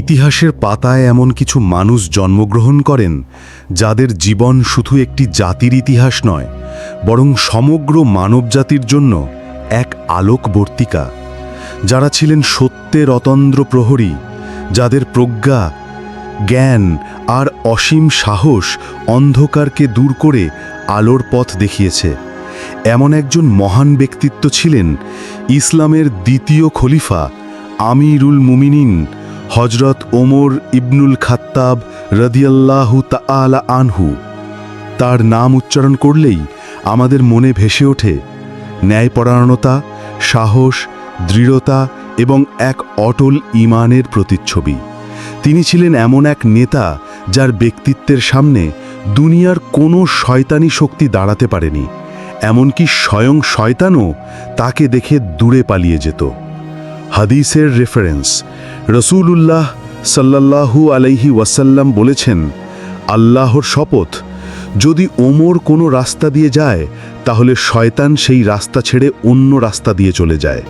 ইতিহাসের পাতায় এমন কিছু মানুষ জন্মগ্রহণ করেন, যাদের জীবন শুধু একটি জাতির ইতিহাস নয়, বরং সমগ্র মানবজাতির জন্য এক আলোকবর্তিকা। যারা ছিলেন সত্যের অতন্দ্র প্রহরী, যাদের প্রজ্ঞা, জ্ঞান আর অসীম সাহস অন্ধকারকে দূর করে আলোর পথ দেখিয়েছে। এমন একজন মহান ব্যক্তিত্ব ছিলেন ইসলামের দ্বিতীয় খলিফা আমিরুল মুমিনিন হজরত ওমর ইবনুল খাত্তাব রদিয়াল্লাহু তাআলা আনহু। তার নাম উচ্চারণ করলেই আমাদের মনে ভেসে ওঠে ন্যায়পরায়ণতা, সাহস, দৃঢ়তা এবং এক অটল ইমানের প্রতিচ্ছবি। তিনি ছিলেন এমন এক নেতা যার ব্যক্তিত্বের সামনে দুনিয়ার কোনো শয়তানি শক্তি দাঁড়াতে পারেনি, এমনকি স্বয়ং শয়তানও তাকে দেখে দূরে পালিয়ে যেত। হাদিসের রেফারেন্স রসূলুল্লাহ সাল্লাল্লাহু আলাইহি ওয়াসাল্লাম বলেছেন, আল্লাহর শপথ, যদি ওমর কোনো রাস্তা দিয়ে যায়, তাহলে শয়তান সেই রাস্তা ছেড়ে অন্য রাস্তা দিয়ে চলে যায়।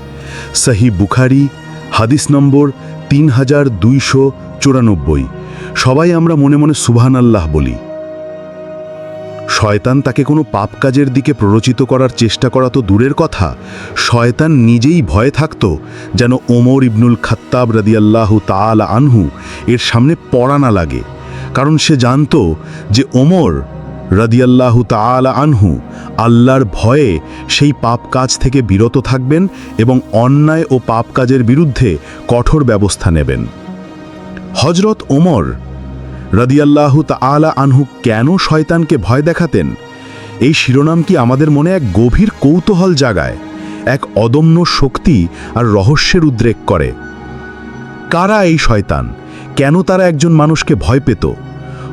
সাহি বুখারি, হাদিস নম্বর তিন হাজার দুইশো চুরানব্বই। সবাই আমরা মনে মনে সুবহান আল্লাহ বলি। শয়তান তাকে কোনো পাপ কাজের দিকে প্ররোচিত করার চেষ্টা করা তো দূরের কথা। শয়তান নিজেই ভয়ে থাকত যেন ওমর ইবনুল খাত্তাব রাদিয়াল্লাহু তাআলা আনহু এর সামনে পড়া না লাগে। কারণ সে জানত যে ওমর রাদিয়াল্লাহু তাআলা আনহু আল্লাহর ভয়ে সেই পাপ কাজ থেকে বিরত থাকবেন এবং অন্যায় ও পাপ কাজের বিরুদ্ধে কঠোর ব্যবস্থা নেবেন। হজরত ওমর রদিয়াল্লাহু তাআলা আনহু কেন শয়তানকে ভয় দেখাতেন? এই শিরোনামটি আমাদের মনে এক গভীর কৌতূহল জাগায়, এক অদম্য শক্তি আর রহস্যের উদ্রেক করে? কারা এই শয়তান? কেন তারা একজন মানুষকে ভয় পেত?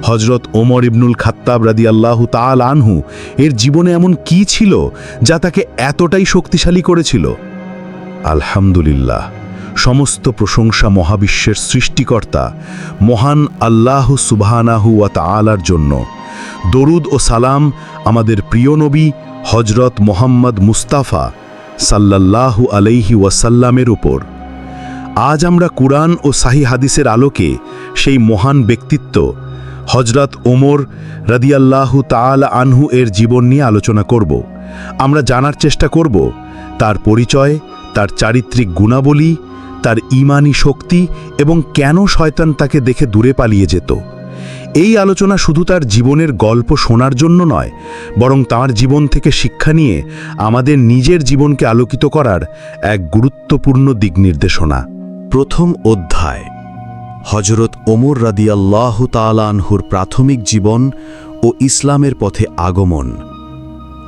হজরত ওমর ইবনুল খাত্তাব রাদিয়াল্লাহু তাআল আনহু এর জীবনে এমন কি ছিল যা তাকে এতটাই শক্তিশালী করেছিল? আলহামদুলিল্লাহ। সমস্ত প্রশংসা মহাবিশ্বের সৃষ্টিকর্তা, মহান আল্লাহ সুবহানাহু ওয়া তাআলার জন্য। দরুদ ও সালাম আমাদের প্রিয় নবী হজরত মোহাম্মদ মুস্তাফা সাল্লাল্লাহু আলাইহি ওয়াসাল্লামের উপর। আজ আমরা কুরআন ও সাহি হাদিসের আলোকে সেই মহান ব্যক্তিত্ব হজরত ওমর রাদিয়াল্লাহু তাআলা আনহু এর জীবন নিয়ে আলোচনা করব। আমরা জানার চেষ্টা করব, তার পরিচয়, তার চারিত্রিক গুণাবলী তার ইমানি শক্তি এবং কেন শয়তান তাকে দেখে দূরে পালিয়ে যেত। এই আলোচনা শুধু তার জীবনের গল্প শোনার জন্য নয়, বরং তার জীবন থেকে শিক্ষা নিয়ে আমাদের নিজের জীবনকে আলোকিত করার এক গুরুত্বপূর্ণ দিক নির্দেশনা। প্রথম অধ্যায়। হজরত ওমর রাদিয়াল্লাহ তালানহুর প্রাথমিক জীবন ও ইসলামের পথে আগমন।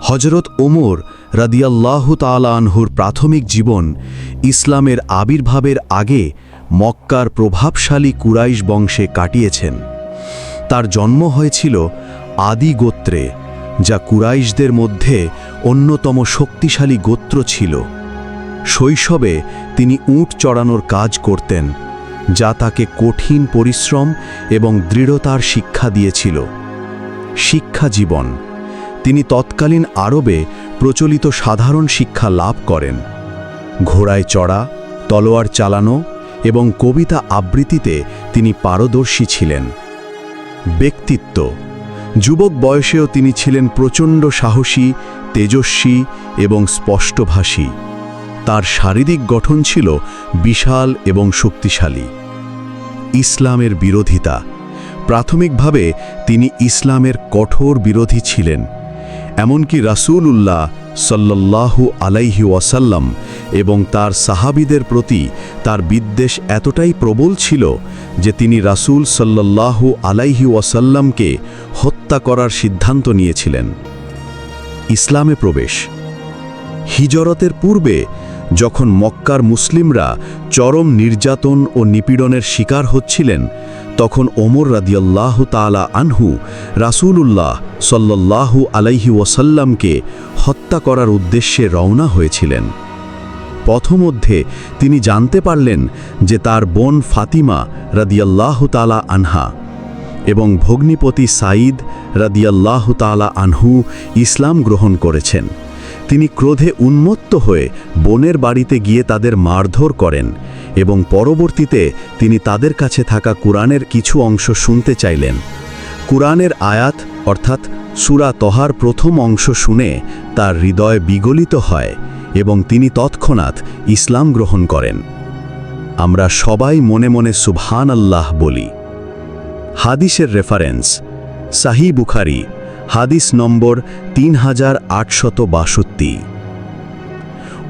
হজরত ওমর রাদিয়াল্লাহ তালানহুর প্রাথমিক জীবন ইসলামের আবির্ভাবের আগে মক্কার প্রভাবশালী কুরাইশ বংশে কাটিয়েছেন। তার জন্ম হয়েছিল আদি গোত্রে, যা কুরাইশদের মধ্যে অন্যতম শক্তিশালী গোত্র ছিল। শৈশবে তিনি উট চড়ানোর কাজ করতেন, যা তাকে কঠিন পরিশ্রম এবং দৃঢ়তার শিক্ষা দিয়েছিল। শিক্ষা জীবন, তিনি তৎকালীন আরবে প্রচলিত সাধারণ শিক্ষা লাভ করেন। ঘোড়ায় চড়া, তলোয়ার চালানো এবং কবিতা আবৃত্তিতে তিনি পারদর্শী ছিলেন। ব্যক্তিত্ব। যুবক বয়সেও তিনি ছিলেন প্রচণ্ড সাহসী, তেজস্বী এবং স্পষ্টভাষী। তার শারীরিক গঠন ছিল বিশাল এবং শক্তিশালী। ইসলামের বিরোধিতা। প্রাথমিকভাবে তিনি ইসলামের কঠোর বিরোধী ছিলেন। এমনকি রাসুল উল্লাহ সাল্লাহ আলাইহি ওয়াসাল্লাম এবং তার সাহাবিদের প্রতি তার বিদ্বেষ এতটাই প্রবল ছিল যে তিনি রাসুল সাল্লাহু আলাইহি ওয়াসাল্লামকে হত্যা করার সিদ্ধান্ত নিয়েছিলেন। ইসলামে প্রবেশ। হিজরতের পূর্বে যখন মক্কার মুসলিমরা চরম নির্যাতন ও নিপীড়নের শিকার হচ্ছিলেন, তখন ওমর রাদিয়াল্লাহু তালা আনহু রাসূলুল্লাহ সাল্লাল্লাহু আলাইহি ওয়াসাল্লামকে হত্যা করার উদ্দেশ্যে রওনা হয়েছিলেন। পথমধ্যে তিনি জানতে পারলেন যে তার বোন ফাতিমা রাদিয়াল্লাহু তালা আনহা এবং ভগ্নিপতি সাঈদ রাদিয়াল্লাহু তালা আনহু ইসলাম গ্রহণ করেছেন। তিনি ক্রোধে উন্মত্ত হয়ে বোনের বাড়িতে গিয়ে তাদের মারধর করেন এবং পরবর্তীতে তিনি তাদের কাছে থাকা কুরআনের কিছু অংশ শুনতে চাইলেন। কুরআনের আয়াত, অর্থাৎ সুরা তহার প্রথম অংশ শুনে তার হৃদয় বিগলিত হয় এবং তিনি তৎক্ষণাৎ ইসলাম গ্রহণ করেন। আমরা সবাই মনে মনে সুবহান আল্লাহ বলি। হাদিসের রেফারেন্স সাহি বুখারি হাদিস নম্বর তিন হাজার আটশত বাষট্টি।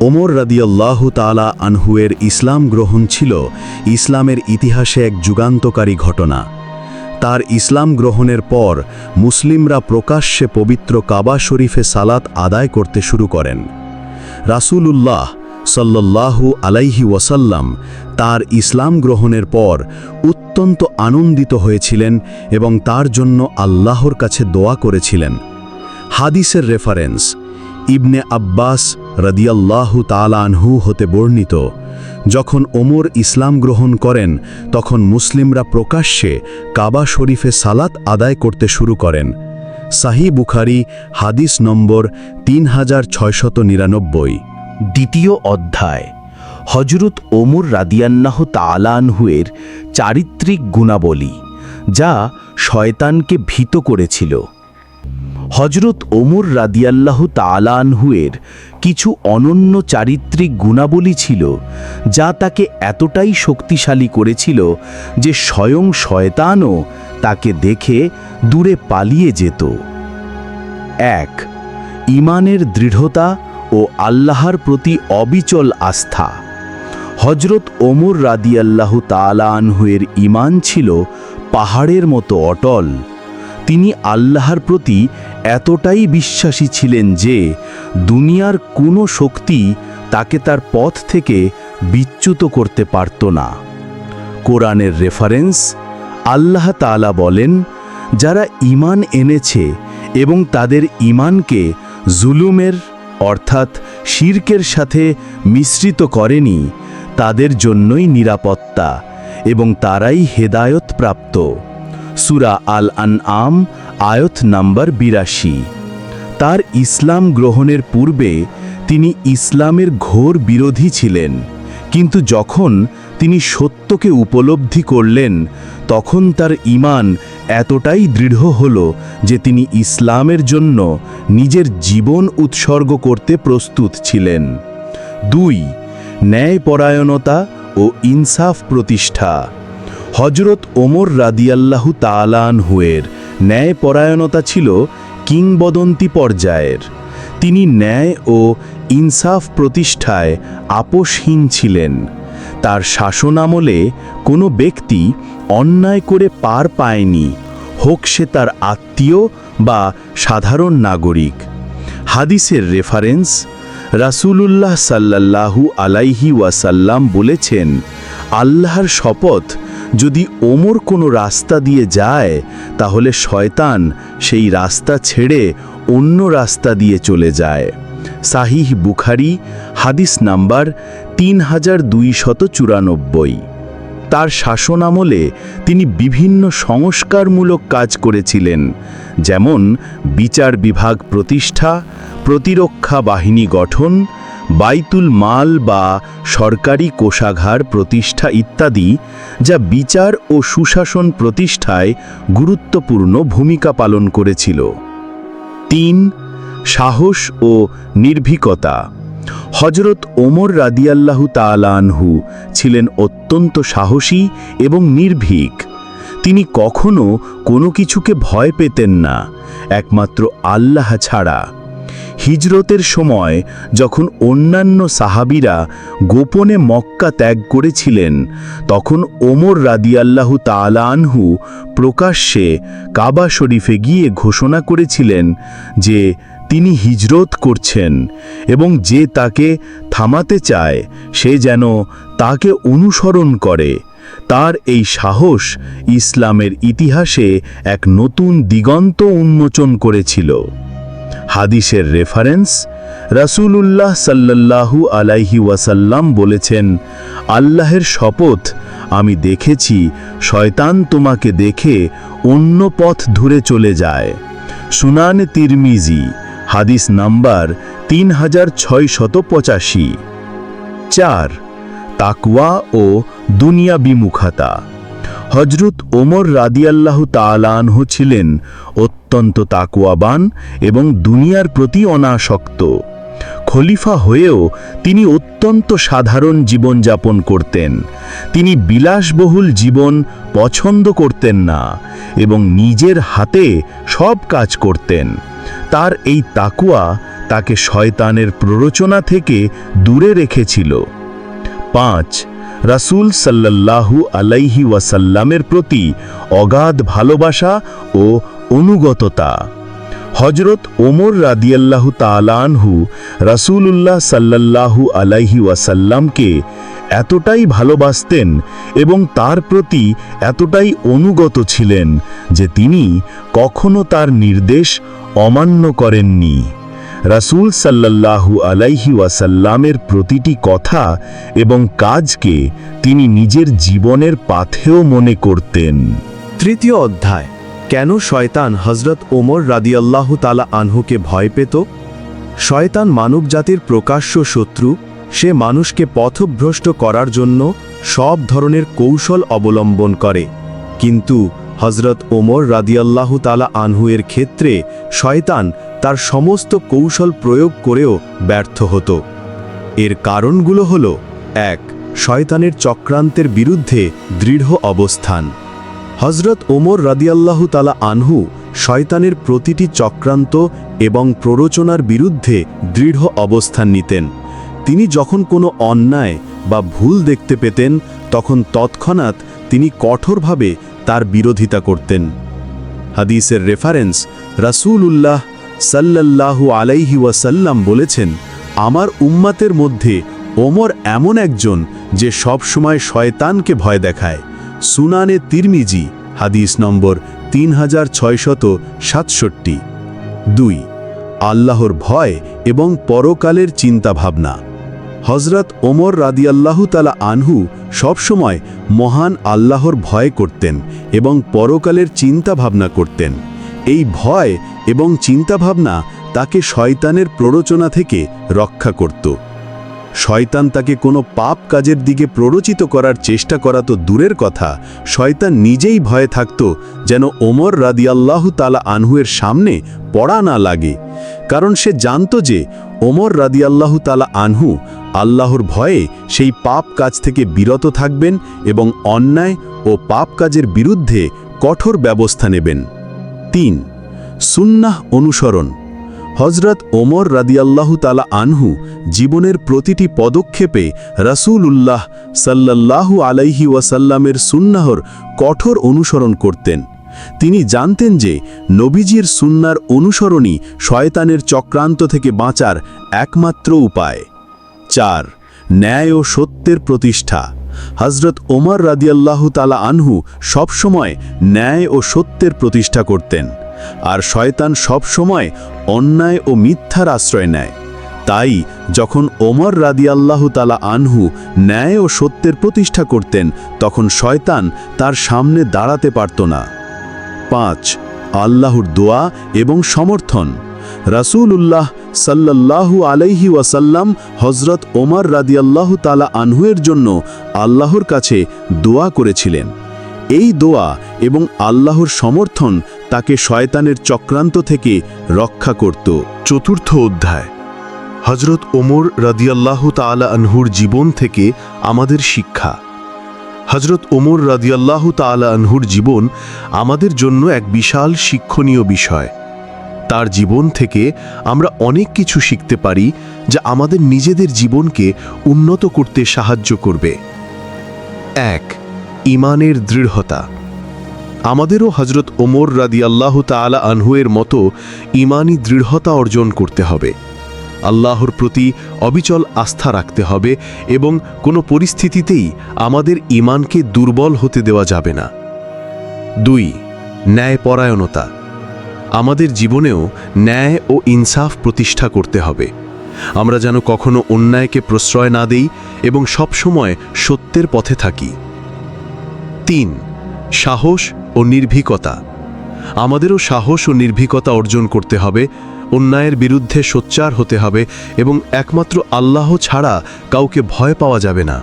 ওমর রাদিয়াল্লাহ তালা আনহুয়ের ইসলাম গ্রহণ ছিল ইসলামের ইতিহাসে এক যুগান্তকারী ঘটনা। তার ইসলাম গ্রহণের পর মুসলিমরা প্রকাশ্যে পবিত্র কাবা শরীফে সালাত আদায় করতে শুরু করেন। রাসূলুল্লাহ সাল্লাল্লাহু আলাইহি ওয়াসাল্লাম তার ইসলাম গ্রহণের পর অত্যন্ত আনন্দিত হয়েছিলেন এবং তার জন্য আল্লাহর কাছে দোয়া করেছিলেন। হাদিসের রেফারেন্স ইবনে আব্বাস রদিয়াল্লাহু তালানহু হতে বর্ণিত, যখন ওমর ইসলাম গ্রহণ করেন, তখন মুসলিমরা প্রকাশ্যে কাবা শরীফে সালাত আদায় করতে শুরু করেন। সাহি বুখারি, হাদিস নম্বর তিন হাজার ছয়শত নিরানব্বই। দ্বিতীয় অধ্যায় হজরত ওমর রাদিয়ান্নাহ তালানহুয়ের চারিত্রিক গুণাবলী, যা শয়তানকে ভীত করেছিল। হজরত ওমর রাদিয়াল্লাহ তালানহুয়ের কিছু অনন্য চারিত্রিক গুণাবলী ছিল, যা তাকে এতটাই শক্তিশালী করেছিল যে স্বয়ং শয়তানও তাকে দেখে দূরে পালিয়ে যেত। এক ইমানের দৃঢ়তা ও আল্লাহর প্রতি অবিচল আস্থা। হজরত ওমর রাদিয়াল্লাহু তালানহুয়ের ইমান ছিল পাহাড়ের মতো অটল। তিনি আল্লাহর প্রতি এতটাই বিশ্বাসী ছিলেন যে দুনিয়ার কোনো শক্তি তাকে তার পথ থেকে বিচ্যুত করতে পারত না। কোরআনের রেফারেন্স আল্লাহ তাআলা বলেন, যারা ইমান এনেছে এবং তাদের ইমানকে জুলুমের অর্থাৎ শির্কের সাথে মিশ্রিত করেনি, তাদের জন্যই নিরাপত্তা এবং তারাই হেদায়ত প্রাপ্ত সুরা আল আন আম আয়ত নাম্বার বিরাশি। তার ইসলাম গ্রহণের পূর্বে তিনি ইসলামের ঘোর বিরোধী ছিলেন। কিন্তু যখন তিনি সত্যকে উপলব্ধি করলেন, তখন তার ইমান এতটাই দৃঢ় হল যে তিনি ইসলামের জন্য নিজের জীবন উৎসর্গ করতে প্রস্তুত ছিলেন। দুই, ন্যায়পরায়ণতা ও ইনসাফ প্রতিষ্ঠা। হজরত ওমর রাদিয়াল্লাহু তালানহুয়ের ন্যায়পরায়ণতা ছিল কিংবদন্তি পর্যায়ের। তিনি ন্যায় ও ইনসাফ প্রতিষ্ঠায় আপোষহীন ছিলেন। তার শাসনামলে কোনো ব্যক্তি অন্যায় করে পার পায়নি, হোক সে তার আত্মীয় বা সাধারণ নাগরিক। হাদিসের রেফারেন্স রাসূলুল্লাহ সাল্লাল্লাহু আলাইহি ওয়াসাল্লাম বলেছেন, আল্লাহর শপথ যদি ওমর কোনো রাস্তা দিয়ে যায়, তাহলে শয়তান সেই রাস্তা ছেড়ে অন্য রাস্তা দিয়ে চলে যায়। সাহিহ বুখারি, হাদিস নাম্বার তিন হাজার দুইশত চুরানব্বই। তার শাসনামলে তিনি বিভিন্ন সংস্কারমূলক কাজ করেছিলেন, যেমন বিচার বিভাগ প্রতিষ্ঠা, প্রতিরক্ষা বাহিনী গঠন, বাইতুল মাল বা সরকারি কোষাঘার প্রতিষ্ঠা ইত্যাদি, যা বিচার ও সুশাসন প্রতিষ্ঠায় গুরুত্বপূর্ণ ভূমিকা পালন করেছিল। তিন সাহস ও নির্ভীকতা। হজরত ওমর রাদিয়াল্লাহু তালানহু ছিলেন অত্যন্ত সাহসী এবং নির্ভীক। তিনি কখনো কোনো কিছুকে ভয় পেতেন না, একমাত্র আল্লাহ ছাড়া। হিজরতের সময় যখন অন্যান্য সাহাবিরা গোপনে মক্কা ত্যাগ করেছিলেন, তখন ওমর রাদিয়াল্লাহু তাআলা আনহু প্রকাশ্যে কাবা শরীফে গিয়ে ঘোষণা করেছিলেন যে তিনি হিজরত করছেন এবং যে তাকে থামাতে চায়, সে যেন তাকে অনুসরণ করে। তার এই সাহস ইসলামের ইতিহাসে এক নতুন দিগন্ত উন্মোচন করেছিল। হাদিসের রেফারেন্স রাসূলুল্লাহ সাল্লাল্লাহু আলাইহি ওয়াসাল্লাম বলেছেন, আল্লাহের শপথ আমি দেখেছি, শয়তান তোমাকে দেখে অন্য পথ ধরে চলে যায়। সুনান তিরমিজি হাদিস নাম্বার তিন হাজার ছয়শত পঁচাশি। চার, তাকওয়া ও দুনিয়া বিমুখাতা হজরত ওমর রাদিয়াল্লাহু তালানহ ছিলেন অত্যন্ত তাকুয়াবান এবং দুনিয়ার প্রতি অনাসক্ত। খলিফা হয়েও তিনি অত্যন্ত সাধারণ জীবনযাপন করতেন। তিনি বিলাসবহুল জীবন পছন্দ করতেন না এবং নিজের হাতে সব কাজ করতেন। তার এই তাকুয়া তাকে শয়তানের প্ররোচনা থেকে দূরে রেখেছিল। পাঁচ, রাসূল সাল্লাল্লাহু আলাইহি ওয়াসাল্লামের প্রতি অগাধ ভালোবাসা ও অনুগততা। হজরত ওমর রাদিয়াল্লাহু তালানহু রাসূলুল্লাহ সাল্লাল্লাহু আলাইহি ওয়াসাল্লামকে এতটাই ভালোবাসতেন এবং তার প্রতি এতটাই অনুগত ছিলেন যে তিনি কখনো তার নির্দেশ অমান্য করেননি। রাসূল সাল্লাল্লাহু আলাইহি ওয়াসাল্লামের প্রতিটি কথা এবং কাজকে তিনি নিজের জীবনের পাথেও মনে করতেন। তৃতীয় অধ্যায়, কেন শয়তান হজরত ওমর রাদিয়াল্লাহু তালা আনহুকে ভয় পেত? শয়তান মানবজাতির প্রকাশ্য শত্রু সে মানুষকে পথভ্রষ্ট করার জন্য সব ধরনের কৌশল অবলম্বন করে। কিন্তু হজরত ওমর রাদিয়াল্লাহু তালা আনহুয়ের ক্ষেত্রে শয়তান তার সমস্ত কৌশল প্রয়োগ করেও ব্যর্থ হতো। এর কারণগুলো হল, এক, শয়তানের চক্রান্তের বিরুদ্ধে দৃঢ় অবস্থান। হজরত ওমর রাদিয়াল্লাহু তালা আনহু শয়তানের প্রতিটি চক্রান্ত এবং প্ররোচনার বিরুদ্ধে দৃঢ় অবস্থান নিতেন। তিনি যখন কোনো অন্যায় বা ভুল দেখতে পেতেন, তখন তৎক্ষণাৎ তিনি কঠোরভাবে তার বিরোধিতা করতেন। হাদিসের রেফারেন্স রাসূল উল্লাহ সাল্লাল্লাহু আলাইহি ওয়াসাল্লাম বলেছেন, আমার উম্মাতের মধ্যে ওমর এমন একজন যে সব সময় শয়তানকে ভয় দেখায়। সুনানে তিরমিজি, হাদিস নম্বর তিন হাজার ছয়শত সাতষট্টি। দুই, আল্লাহর ভয় এবং পরকালের চিন্তাভাবনা। হজরত ওমর রাদিয়াল্লাহু তালা আনহু সবসময় মহান আল্লাহর ভয় করতেন এবং পরকালের চিন্তাভাবনা করতেন। এই ভয় এবং চিন্তাভাবনা তাকে শয়তানের প্ররোচনা থেকে রক্ষা করত। শয়তান তাকে কোনো পাপ কাজের দিকে প্ররোচিত করার চেষ্টা করা তো দূরের কথা, শয়তান নিজেই ভয়ে থাকত যেন ওমর রাদিয়াল্লাহু তালা আনহুয়ের সামনে পড়া না লাগে। কারণ সে জানত যে ওমর রাদিয়াল্লাহু তালা আনহু আল্লাহর ভয়ে সেই পাপ কাজ থেকে বিরত থাকবেন এবং অন্যায় ও পাপ কাজের বিরুদ্ধে কঠোর ব্যবস্থা নেবেন। তিন, সুন্নাহ অনুসরণ। হজরত ওমর রাদিয়াল্লাহু তালা আনহু জীবনের প্রতিটি পদক্ষেপে রাসূল উল্লাহ সাল্লাল্লাহু আলাইহি ওয়াসাল্লামের সুন্নাহর কঠোর অনুসরণ করতেন। তিনি জানতেন যে নবীজির সুন্নার অনুসরণই শয়তানের চক্রান্ত থেকে বাঁচার একমাত্র উপায়। চার, ন্যায় ও সত্যের প্রতিষ্ঠা। হজরত ওমর রাদিয়াল্লাহু তালা আনহু সবসময় ন্যায় ও সত্যের প্রতিষ্ঠা করতেন আর শয়তান সবসময় অন্যায় ও মিথ্যার আশ্রয় নেয়। তাই যখন ওমর রাদিয়াল্লাহু তালা আনহু ন্যায় ও সত্যের প্রতিষ্ঠা করতেন, তখন শয়তান তার সামনে দাঁড়াতে পারত না। পাঁচ, আল্লাহর দোয়া এবং সমর্থন। রাসূল উল্লাহ সাল্লাল্লাহু আলাইহি ওয়াসাল্লাম হজরত ওমর রাদিয়াল্লাহু তালা আনহুয়ের জন্য আল্লাহর কাছে দোয়া করেছিলেন। এই দোয়া এবং আল্লাহর সমর্থন তাকে শয়তানের চক্রান্ত থেকে রক্ষা করত। চতুর্থ অধ্যায়। হজরত ওমর রাদিয়াল্লাহ তালা আনহুর জীবন থেকে আমাদের শিক্ষা। হজরত ওমর রাদিয়াল্লাহ তালা আনহুর জীবন আমাদের জন্য এক বিশাল শিক্ষণীয় বিষয়। তার জীবন থেকে আমরা অনেক কিছু শিখতে পারি যা আমাদের নিজেদের জীবনকে উন্নত করতে সাহায্য করবে। এক, ইমানের দৃঢ়তা। আমাদেরও হজরত ওমর রাদি আল্লাহ তালা আনহুয়ের মতো ইমানি দৃঢ়তা অর্জন করতে হবে। আল্লাহর প্রতি অবিচল আস্থা রাখতে হবে এবং কোনো পরিস্থিতিতেই আমাদের ইমানকে দুর্বল হতে দেওয়া যাবে না। দুই, ন্যায়পরায়ণতা। আমাদের জীবনেও ন্যায় ও ইনসাফ প্রতিষ্ঠা করতে হবে। আমরা যেন কখনো অন্যায়কে প্রশ্রয় না দেই এবং সবসময় সত্যের পথে থাকি। তিন, সাহস ও নির্ভীকতা। আমাদেরও সাহস ও নির্ভীকতা অর্জন করতে হবে, অন্যায়ের বিরুদ্ধে সোচ্চার হতে হবে এবং একমাত্র আল্লাহ ছাড়া কাউকে ভয় পাওয়া যাবে না।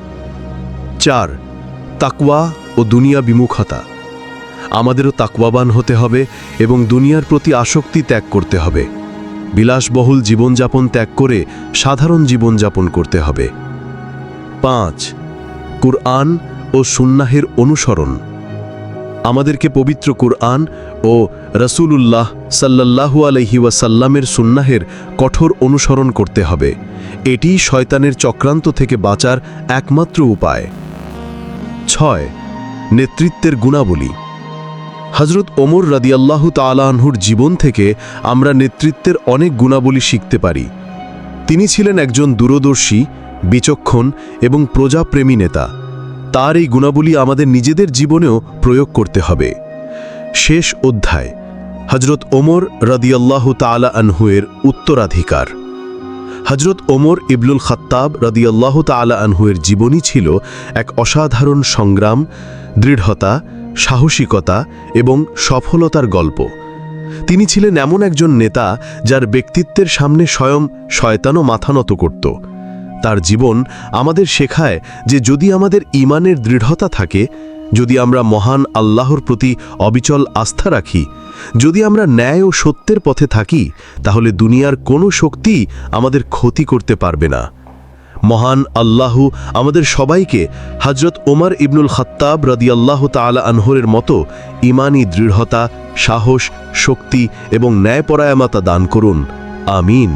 চার, তাকওয়া ও দুনিয়া বিমুখতা। আমাদেরও তাকওয়াবান হতে হবে এবং দুনিয়ার প্রতি আসক্তি ত্যাগ করতে হবে। বিলাসবহুল জীবনযাপন ত্যাগ করে সাধারণ জীবনযাপন করতে হবে। পাঁচ, কুরআন ও সুন্নাহের অনুসরণ। আমাদেরকে পবিত্র কুরআন ও রসুলুল্লাহ সাল্লাল্লাহু আলহি ওয়াসাল্লামের সুন্নাহের কঠোর অনুসরণ করতে হবে। এটিই শয়তানের চক্রান্ত থেকে বাঁচার একমাত্র উপায়। ছয়, নেতৃত্বের গুণাবলী। হজরত ওমর রাদিয়াল্লাহু তালাহুর জীবন থেকে আমরা নেতৃত্বের অনেক গুণাবলী শিখতে পারি। তিনি ছিলেন একজন দূরদর্শী, বিচক্ষণ এবং প্রজাপ্রেমী নেতা। তার এই গুণাবলী আমাদের নিজেদের জীবনেও প্রয়োগ করতে হবে। শেষ অধ্যায় হজরত ওমর রাদিয়াল্লাহু তালা আনহুয়ের উত্তরাধিকার। হজরত ওমর ইবলুল খত্তাব রাদিয়াল্লাহু তালা আনহুয়ের জীবনী ছিল এক অসাধারণ সংগ্রাম, দৃঢ়তা সাহসিকতা এবং সফলতার গল্প। তিনি ছিলেন এমন একজন নেতা যার ব্যক্তিত্বের সামনে স্বয়ং শয়তানও মাথা নত করত। তার জীবন আমাদের শেখায় যে যদি আমাদের ইমানের দৃঢ়তা থাকে, যদি আমরা মহান আল্লাহর প্রতি অবিচল আস্থা রাখি, যদি আমরা ন্যায় ও সত্যের পথে থাকি, তাহলে দুনিয়ার কোনো শক্তি আমাদের ক্ষতি করতে পারবে না। মহান আল্লাহু আমাদের সবাইকে হজরত ওমর ইবনুল খত্তাব রদিয়াল্লাহ তালা আনহরের মতো ইমানি দৃঢ়তা, সাহস, শক্তি এবং ন্যায়পরায়মতা দান করুন। আমিন।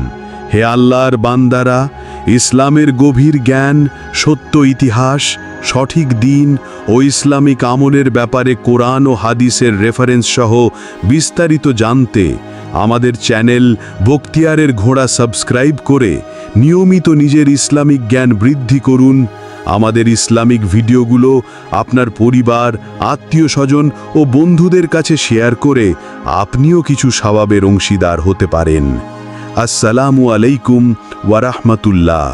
হে আল্লাহর বান্দারা, ইসলামের গভীর জ্ঞান, সত্য ইতিহাস, সঠিক দিন ও ইসলামিক আমলের ব্যাপারে কোরআন ও হাদিসের রেফারেন্স সহ বিস্তারিত জানতে আমাদের চ্যানেল বক্তিয়ারের ঘোড়া সাবস্ক্রাইব করে নিয়মিত নিজের ইসলামিক জ্ঞান বৃদ্ধি করুন। আমাদের ইসলামিক ভিডিওগুলো আপনার পরিবার, আত্মীয় স্বজন ও বন্ধুদের কাছে শেয়ার করে আপনিও কিছু স্বভাবের অংশীদার হতে পারেন। আসসালামু আলাইকুম ওয়ারাহমাতুল্লাহ